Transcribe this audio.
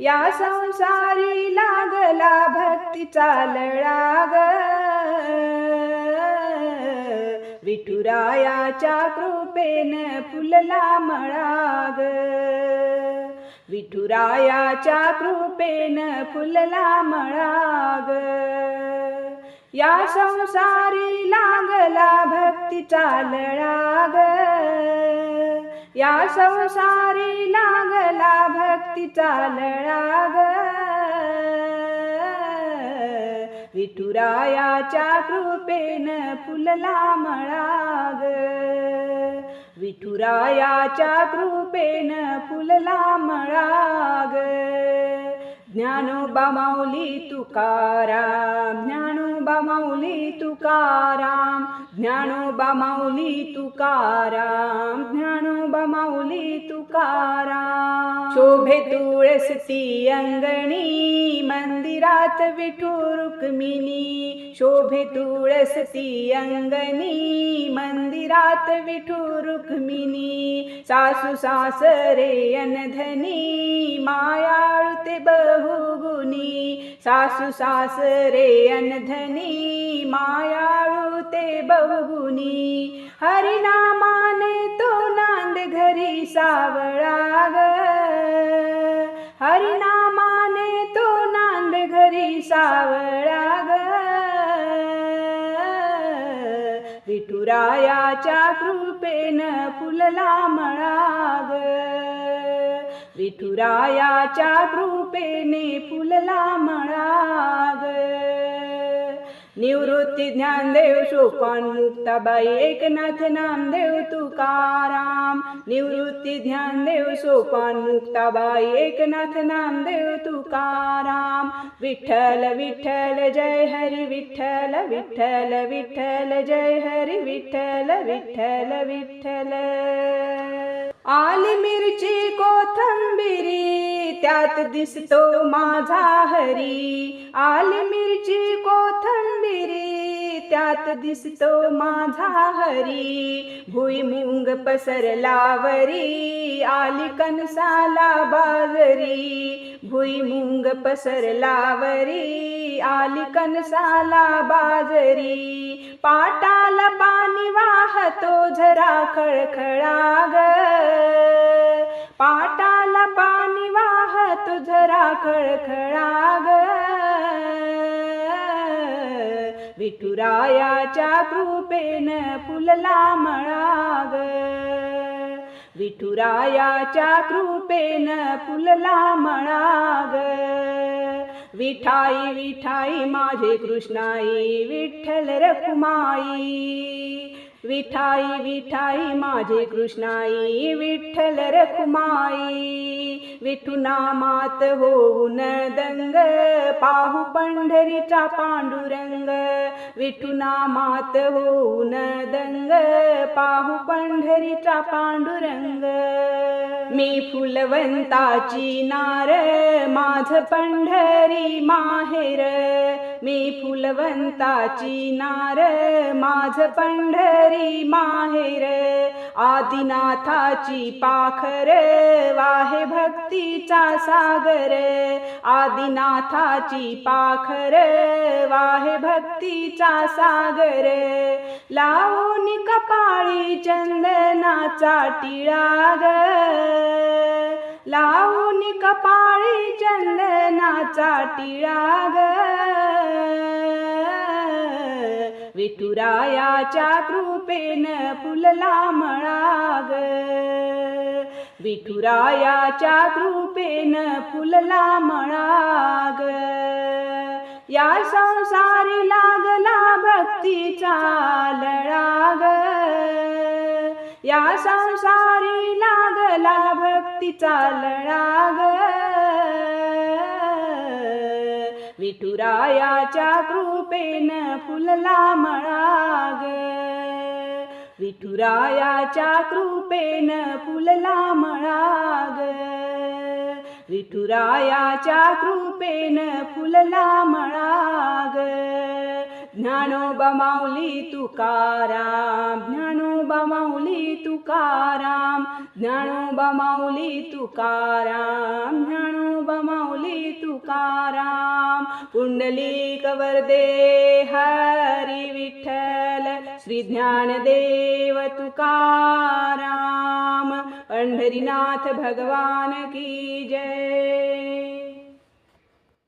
या संसारी लागला भक्तीचा लळाग. विठुरायाच्या कृपेन फुलला मळाग. विठुरायाच्या कृपेन फुलला मळाग. या संसारी लागला भक्तीचा लळाग. या संसारी लागला भक्तीचा लळाग. विठुरायाच्या कृपेन फुलला मळाग. विठुरायाच्या कृपेन फुलला मळाग. ज्ञानोबा माऊली तुकाराम ज्ञान माऊली तुकाराम. ज्ञानोबा माऊली तुकाराम. ज्ञानोबा माऊली तुकाराम. शोभे तुळसती अंगणी मंदिरात विठू रुक्मिणी. शोभे तुळसती अंगणी मंदिरात विठू रुक्मिणी. सासू सासरे अनधनी मायाळू ते बहुगुणी. सासू सासरे अनधनी मायाळू ते बहुगुणी हरिनामाने तो नांद घरी सावळा ग हरिनामाने तो नांद घरी सावळा ग विठुरायाच्या कृपेन फुलला मळाग. विठुरायाच्या कृपेने फुलला मळाग. निवृत्ती ज्ञानदेव सोपान मुक्ताबाई एकनाथ नामदेव तुकाराम। निवृत्ती ज्ञानदेव सोपान मुक्ताबाई एकनाथ नामदेव तुकाराम। विठ्ठल विठ्ठल जय हरी विठ्ठल विठ्ठल विठ्ठल जय हरी विठ्ठल विठ्ठल विठ्ठल। आली मिरची कोथंबिरी त्यात दिसतो माझा हरी. आली मिरची कोथंबिरी त्यात दिसतो माझा हरी. भुईमुंग पसरलावरी आली कणसाला बाजरी. भुईमुंग पसरलावरी आली कणसाला बाजरी. पाटाला पाणी वाहतो झरा खळखळा ग पाटाला पाणी वाहतो झरा खळखळा ग विठुरायाच्या कृपेन फुलला मळाग. विठुरायाच्या कृपेन फुलला मळाग. विठाई विठाई माझे कृष्णाई विठ्ठल रखुमाई विठाई विठाई माझे कृष्णाई विठ्ठल रखुमाई विठुना मात होऊन दंग पाहू पंढरीचा पांडुरंग. विठुना मात होऊन दंग पाहू पंढरीचा पांडुरंग. मी फुलवंताची नार माझ पंढरी माहेर. मी फुलवंताची नार माझ पंढरी माहेर आदिनाथाची पाखर वाहे भक्तीचा सागर आदिनाथाची पाखर वाहे भक्तीचा सागर. लावून कपाळी चंदनाचा टिळाग लावून कपाळी चंदनाचा टिळाग. विठुरायाच्या कृपेन फुलला मळाग. विठुरायाच्या कृपेन फुलला मळाग. या संसारी लागला भक्तीचा लळाग. या संसारी लागला भक्तीचा लळाग. विठुरायाच्या कृपेन फुलला मळाग. विठुरायाच्या कृपेन फुलला मळाग. विठुरायाच्या कृपेन फुलला मळाग. ज्ञानोबा माऊली तुकाराम ज्ञानोबा माऊली तुकाराम ज्ञानोबा माऊली तुकाराम ज्ञानोबा माऊली तुकाराम पुंडलिक वरदे हरी विठ्ठल श्री ज्ञानदेव तुकाराम पंढरीनाथ भगवान की जय।